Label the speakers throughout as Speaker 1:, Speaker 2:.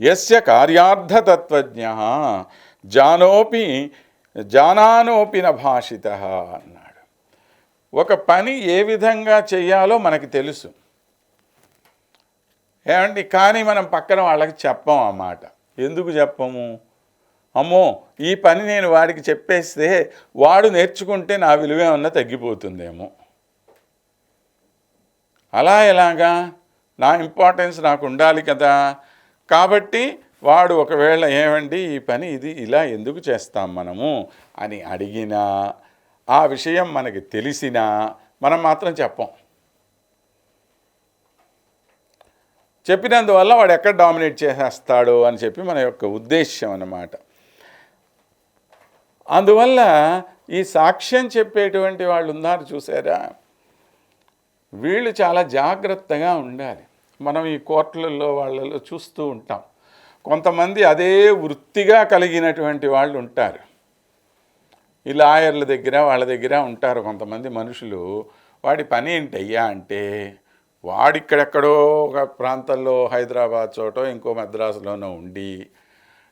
Speaker 1: ఎస్య కార్యార్థతత్వజ్ఞ. జానోపి జానానోపిన భాషిత అన్నాడు. ఒక పని ఏ విధంగా చేయాలో మనకి తెలుసు. ఏమండి కానీ మనం పక్కన వాళ్ళకి చెప్పం అన్నమాట ఎందుకు చెప్పము? అమ్మో ఈ పని నేను వాడికి చెప్పేస్తే వాడు నేర్చుకుంటే నా విలువేమన్నా తగ్గిపోతుందేమో. అలా ఎలాగా? నా ఇంపార్టెన్స్ నాకు ఉండాలి కదా. కాబట్టి వాడు ఒకవేళ ఏమండి ఈ పని ఇది ఇలా ఎందుకు చేస్తాం మనము? అని అడిగినా ఆ విషయం మనకి తెలిసినా మనం మాత్రం చెప్పం. చెప్పినందువల్ల వాడు ఎక్కడ డామినేట్ చేసేస్తాడు అని చెప్పి మన యొక్క ఉద్దేశ్యం అన్నమాట. అందువల్ల ఈ సాక్ష్యం చెప్పేటువంటి వాళ్ళు ఉన్నారు చూసారా? వీళ్ళు చాలా జాగ్రత్తగా ఉండాలి. మనం ఈ కోర్టులలో వాళ్ళలో చూస్తూ ఉంటాం. కొంతమంది అదే వృత్తిగా కలిగినటువంటి వాళ్ళు ఉంటారు. ఈ లాయర్ల దగ్గర వాళ్ళ దగ్గర ఉంటారు కొంతమంది మనుషులు. వాడి పని ఏంటయ్యా అంటే వాడిక్కడెక్కడో ఒక ప్రాంతంలో హైదరాబాద్ చోటో ఇంకో మద్రాసులోనో ఉండి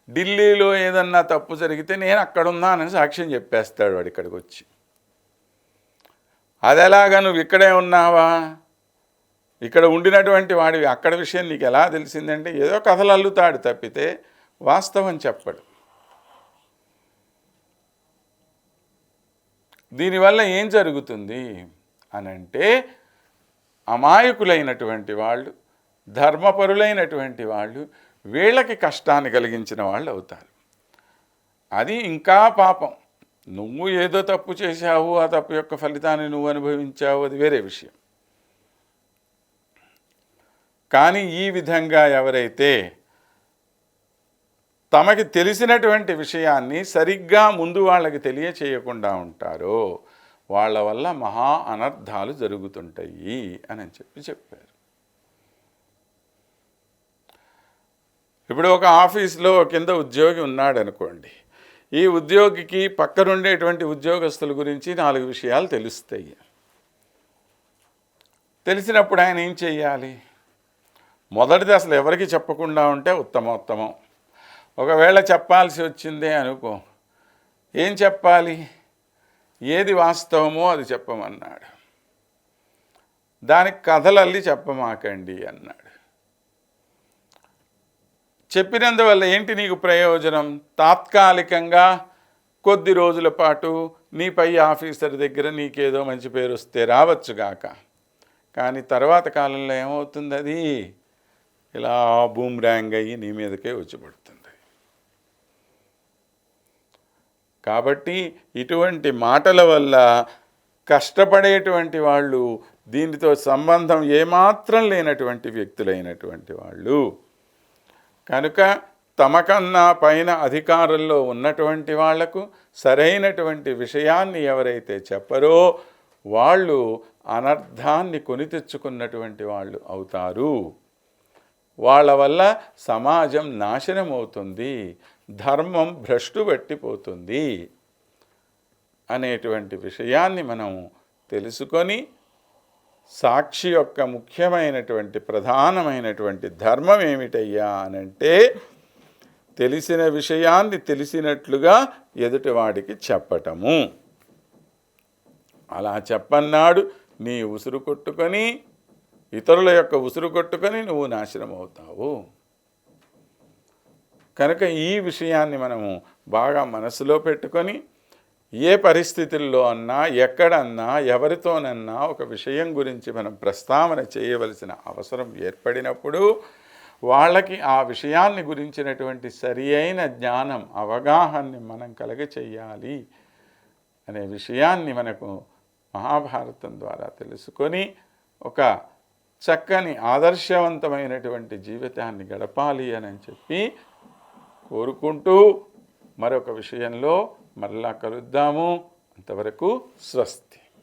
Speaker 1: ఢిల్లీలో ఏదన్నా తప్పు జరిగితే నేను అక్కడున్నానని సాక్ష్యం చెప్పేస్తాడు వాడు ఇక్కడికి వచ్చి అది ఎలాగా నువ్వు ఇక్కడే ఉన్నావా? ఇక్కడ ఉండినటువంటి వాడివి అక్కడ విషయం నీకు ఎలా తెలిసిందంటే ఏదో కథలు అల్లుతాడు తప్పితే వాస్తవం చెప్పడు. దీనివల్ల ఏం జరుగుతుంది అనంటే అమాయకులైనటువంటి వాళ్ళు ధర్మపరులైనటువంటి వాళ్ళు వీళ్ళకి కష్టాన్ని కలిగించిన వాళ్ళు అవుతారు. అది ఇంకా పాపం. నువ్వు ఏదో తప్పు చేశావు ఆ తప్పు యొక్క ఫలితాన్ని నువ్వు అనుభవించావు అది వేరే విషయం. కానీ ఈ విధంగా ఎవరైతే తమకి తెలిసినటువంటి విషయాన్ని సరిగ్గా ముందు వాళ్ళకి తెలియచేయకుండా ఉంటారో వాళ్ళ వల్ల మహా అనర్థాలు జరుగుతుంటాయి అని చెప్పి చెప్పారు. ఇప్పుడు ఒక ఆఫీస్లో కింద ఉద్యోగి ఉన్నాడు అనుకోండి. ఈ ఉద్యోగికి పక్కనుండేటువంటి ఉద్యోగస్తుల గురించి నాలుగు విషయాలు తెలుస్తాయి. తెలిసినప్పుడు ఆయన ఏం చెయ్యాలి మొదటిది అసలు ఎవరికి చెప్పకుండా ఉంటే ఉత్తమోత్తమం. ఒకవేళ చెప్పాల్సి వచ్చిందే అనుకో ఏం చెప్పాలి? ఏది వాస్తవమో అది చెప్పమన్నాడు. దానికి కథలల్లి చెప్పమాకండి అన్నాడు. చెప్పినందువల్ల ఏంటి నీకు ప్రయోజనం? తాత్కాలికంగా కొద్ది రోజుల పాటు నీ పై ఆఫీసర్ దగ్గర నీకేదో మంచి పేరు వస్తే రావచ్చుగాక కానీ తర్వాత కాలంలో ఏమవుతుంది అది ఇలా బూమ్రాంగ్ అయ్యి నీ మీదకే వచ్చి పడుతుంది కాబట్టి ఇటువంటి మాటల వల్ల కష్టపడేటువంటి వాళ్ళు దీనితో సంబంధం ఏమాత్రం లేనటువంటి వ్యక్తులైనటువంటి వాళ్ళు కనుక తమకన్నా పైన అధికారంలో ఉన్నటువంటి వాళ్ళకు సరైనటువంటి విషయాన్ని ఎవరైతే చెప్పరో వాళ్ళు అనర్థాన్ని కొని తెచ్చుకున్నటువంటి వాళ్ళు అవుతారు. వాళ్ళ వల్ల సమాజం నాశనం అవుతుంది ధర్మం భ్రష్టు పట్టిపోతుంది అనేటువంటి విషయాన్ని మనం తెలుసుకొని సాక్షి యొక్క ముఖ్యమైనటువంటి ప్రధానమైనటువంటి ధర్మం ఏమిటయ్యా అనంటే తెలిసిన విషయాన్ని తెలిసినట్లుగా ఎదుటివాడికి చెప్పటము. అలా చెప్పన్నాడు నీ ఉసురు కొట్టుకొని ఇతరుల యొక్క ఉసురు కొట్టుకొని నువ్వు నాశనం అవుతావు కనుక ఈ విషయాన్ని మనము బాగా మనసులో పెట్టుకొని ఏ పరిస్థితుల్లో అన్నా ఎక్కడన్నా ఎవరితోనన్నా ఒక విషయం గురించి మనం ప్రస్తావన చేయవలసిన అవసరం ఏర్పడినప్పుడు వాళ్ళకి ఆ విషయాన్ని గురించినటువంటి సరి అయిన జ్ఞానం అవగాహన్ని మనం కలగ చెయ్యాలి అనే విషయాన్ని మనకు మహాభారతం ద్వారా తెలుసుకొని ఒక చక్కని ఆదర్శవంతమైనటువంటి జీవితాన్ని గడపాలి అని చెప్పి కోరుకుంటూ మరొక విషయంలో మరలా కలుద్దాము. అంతవరకు స్వస్తి.